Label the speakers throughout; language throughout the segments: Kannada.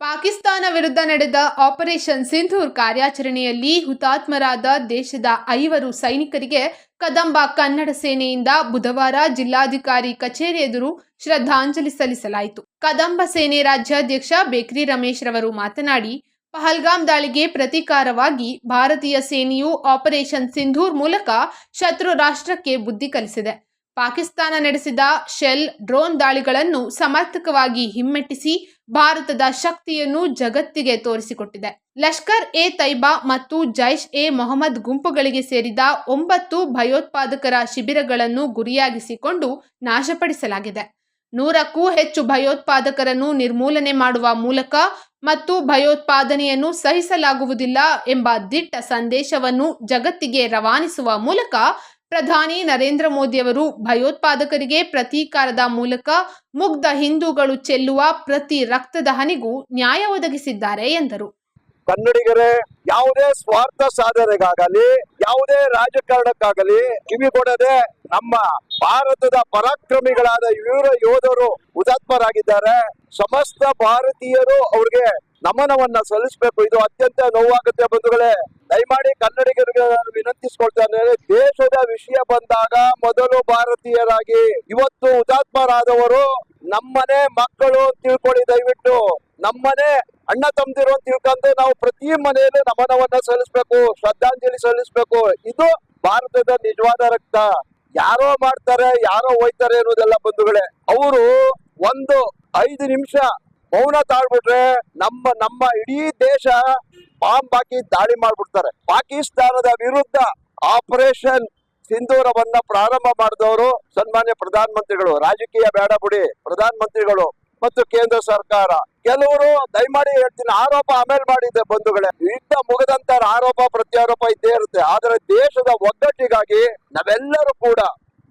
Speaker 1: ಪಾಕಿಸ್ತಾನ ವಿರುದ್ಧ ನಡೆದ ಆಪರೇಷನ್ ಸಿಂಧೂರ್ ಕಾರ್ಯಾಚರಣೆಯಲ್ಲಿ ಹುತಾತ್ಮರಾದ ದೇಶದ ಐವರು ಸೈನಿಕರಿಗೆ ಕದಂಬ ಕನ್ನಡ ಸೇನೆಯಿಂದ ಬುಧವಾರ ಜಿಲ್ಲಾಧಿಕಾರಿ ಕಚೇರಿ ಎದುರು ಶ್ರದ್ಧಾಂಜಲಿ ಸಲ್ಲಿಸಲಾಯಿತು. ಕದಂಬ ಸೇನೆ ರಾಜ್ಯಾಧ್ಯಕ್ಷ ಬೇಕ್ರಿ ರಮೇಶ್ ರವರು ಮಾತನಾಡಿ, ಪಹಲ್ಗಾಮ್ ದಾಳಿಗೆ ಪ್ರತೀಕಾರವಾಗಿ ಭಾರತೀಯ ಸೇನೆಯು ಆಪರೇಷನ್ ಸಿಂಧೂರ್ ಮೂಲಕ ಶತ್ರು ರಾಷ್ಟ್ರಕ್ಕೆ ಬುದ್ಧಿ ಕಲಿಸಿದೆ. ಪಾಕಿಸ್ತಾನ ನಡೆಸಿದ ಶೆಲ್ ಡ್ರೋನ್ ದಾಳಿಗಳನ್ನು ಸಮರ್ಥಕವಾಗಿ ಹಿಮ್ಮೆಟ್ಟಿಸಿ ಭಾರತದ ಶಕ್ತಿಯನ್ನು ಜಗತ್ತಿಗೆ ತೋರಿಸಿಕೊಟ್ಟಿದೆ. ಲಷ್ಕರ್ ಎ ತೈಬಾ ಮತ್ತು ಜೈಷ್ ಎ ಮೊಹಮ್ಮದ್ ಗುಂಪುಗಳಿಗೆ ಸೇರಿದ ಒಂಬತ್ತು ಭಯೋತ್ಪಾದಕರ ಶಿಬಿರಗಳನ್ನು ಗುರಿಯಾಗಿಸಿಕೊಂಡು ನಾಶಪಡಿಸಲಾಗಿದೆ. ನೂರಕ್ಕೂ ಹೆಚ್ಚು ಭಯೋತ್ಪಾದಕರನ್ನು ನಿರ್ಮೂಲನೆ ಮಾಡುವ ಮೂಲಕ ಮತ್ತು ಭಯೋತ್ಪಾದನೆಯನ್ನು ಸಹಿಸಲಾಗುವುದಿಲ್ಲ ಎಂಬ ದಿಟ್ಟ ಸಂದೇಶವನ್ನು ಜಗತ್ತಿಗೆ ರವಾನಿಸುವ ಮೂಲಕ ಪ್ರಧಾನಿ ನರೇಂದ್ರ ಮೋದಿಯವರು ಭಯೋತ್ಪಾದಕರಿಗೆ ಪ್ರತೀಕಾರದ ಮೂಲಕ ಮುಗ್ಧ ಹಿಂದೂಗಳು ಚೆಲ್ಲುವ ಪ್ರತಿ ರಕ್ತದ ಹನಿಗೂ ನ್ಯಾಯ ಒದಗಿಸಿದ್ದಾರೆ ಎಂದರು.
Speaker 2: ಕನ್ನಡಿಗರೇ, ಯಾವುದೇ ಸ್ವಾರ್ಥ ಸಾಧನೆಗಾಗಲಿ, ಯಾವುದೇ ರಾಜಕಾರಣಕ್ಕಾಗಲಿ ಕಿವಿಗೊಡದೆ ನಮ್ಮ ಭಾರತದ ಪರಾಕ್ರಮಿಗಳಾದ ವೀರ ಯೋಧರು ಹುತಾತ್ಮರಾಗಿದ್ದಾರೆ ಸಮಸ್ತ ಭಾರತೀಯರು ಅವ್ರಿಗೆ ನಮನವನ್ನ ಸಲ್ಲಿಸಬೇಕು. ಇದು ಅತ್ಯಂತ ನೋವಾಗುತ್ತೆ ಬಂಧುಗಳೇ. ದಯಮಾಡಿ ಕನ್ನಡಿಗರಿಗೆ ನಾನು ವಿನಂತಿಸ್ಕೊಳ್ತೇನೆ ದೇಶದ ವಿಷಯ ಬಂದಾಗ ಮೊದಲು ಭಾರತೀಯರಾಗಿ, ಇವತ್ತು ಹುತಾತ್ಮರಾದವರು ನಮ್ಮನೆ ಮಕ್ಕಳು ತಿಳ್ಕೊಳ್ಳಿ ದಯವಿಟ್ಟು. ನಮ್ಮನೆ ಅಣ್ಣ ತಮ್ಮದಿರು ಅಂತ ತಿಳ್ಕೊಂಡು ನಾವು ಪ್ರತಿ ಮನೆಯಲ್ಲೂ ನಮನವನ್ನ ಸಲ್ಲಿಸ್ಬೇಕು, ಶ್ರದ್ಧಾಂಜಲಿ ಸಲ್ಲಿಸ್ಬೇಕು. ಇದು ಭಾರತದ ನಿಜವಾದ ರಕ್ತ. ಯಾರೋ ಮಾಡ್ತಾರೆ, ಯಾರೋ ಹೋಯ್ತಾರೆ ಅನ್ನೋದೆಲ್ಲ ಬಂಧುಗಳೇ. ಅವರು ಒಂದು ಐದು ನಿಮಿಷ ಮೌನ ತಾಳ್ಬಿಟ್ರೆ ನಮ್ಮ ನಮ್ಮ ಇಡೀ ದೇಶ ಬಾಂಬ್ ಹಾಕಿ ದಾಳಿ ಮಾಡ್ಬಿಡ್ತಾರೆ. ಪಾಕಿಸ್ತಾನದ ವಿರುದ್ಧ ಆಪರೇಷನ್ ಸಿಂಧೂರವನ್ನ ಪ್ರಾರಂಭ ಮಾಡಿದವರು ಸನ್ಮಾನ್ಯ ಪ್ರಧಾನ ಮಂತ್ರಿಗಳು ರಾಜಕೀಯ ಬೇಡ ಬಿಡಿ ಪ್ರಧಾನ ಮಂತ್ರಿಗಳು ಮತ್ತು ಕೇಂದ್ರ ಸರ್ಕಾರ. ಕೆಲವರು ದಯಮಾಡಿ ಹೇಳ್ತೀನಿ, ಆರೋಪ ಆಮೇಲೆ ಮಾಡಿದ್ದೆ ಬಂಧುಗಳೇ. ಯುದ್ಧ ಮುಗದಂತ ಆರೋಪ, ಪ್ರತ್ಯಾರೋಪ ಇದ್ದೇ ಇರುತ್ತೆ. ಆದ್ರೆ ದೇಶದ ಒಗ್ಗಟ್ಟಿಗಾಗಿ ನಾವೆಲ್ಲರೂ ಕೂಡ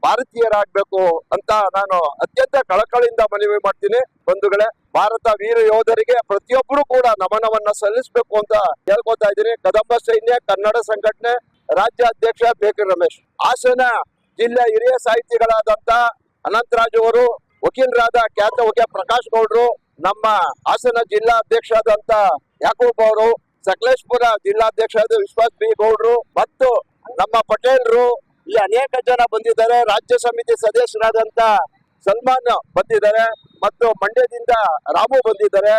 Speaker 2: ಭಾರತೀಯರಾಗ್ಬೇಕು ಅಂತ ನಾನು ಅತ್ಯಂತ ಕಳಕಳಿಯಿಂದ ಮನವಿ ಮಾಡ್ತೀನಿ. ಬಂಧುಗಳೇ, ಭಾರತ ವೀರ ಯೋಧರಿಗೆ ಪ್ರತಿಯೊಬ್ಬರು ಕೂಡ ನಮನವನ್ನ ಸಲ್ಲಿಸಬೇಕು ಅಂತ ಹೇಳ್ಕೊತಾ ಇದ್ದೀನಿ. ಕದಂಬ ಸೈನ್ಯ, ಕನ್ನಡ ಸಂಘಟನೆ, ರಾಜ್ಯ ಅಧ್ಯಕ್ಷ ರಮೇಶ್. ಹಾಸನ ಜಿಲ್ಲೆ ಹಿರಿಯ ಸಾಹಿತಿಗಳಾದಂತ ಅನಂತರಾಜ್ ಅವರು, ವಕೀಲರಾದ ಖ್ಯಾತ ವಕೀಲ ಪ್ರಕಾಶ್ ಗೌಡ್ರು, ನಮ್ಮ ಹಾಸನ ಜಿಲ್ಲಾ ಅಧ್ಯಕ್ಷ ಆದಂತ ಯಾಕೂಬ್ ಅವರು, ಸಕಲೇಶ್ಪುರ ಜಿಲ್ಲಾಧ್ಯಕ್ಷ ಆದ ವಿಶ್ವಾಸ್ ಬಿ ಗೌಡ್ರು, ಮತ್ತು ಅನೇಕ ಜನ ಬಂದಿದ್ದಾರೆ ರಾಜ್ಯ ಸಮಿತಿ ಸದಸ್ಯರಾದಂತ ಸಲ್ಮಾನ್ ಬಂದಿದ್ದಾರೆ ಮತ್ತು ಮಂಡ್ಯದಿಂದ ರಾಮು ಬಂದಿದ್ದಾರೆ.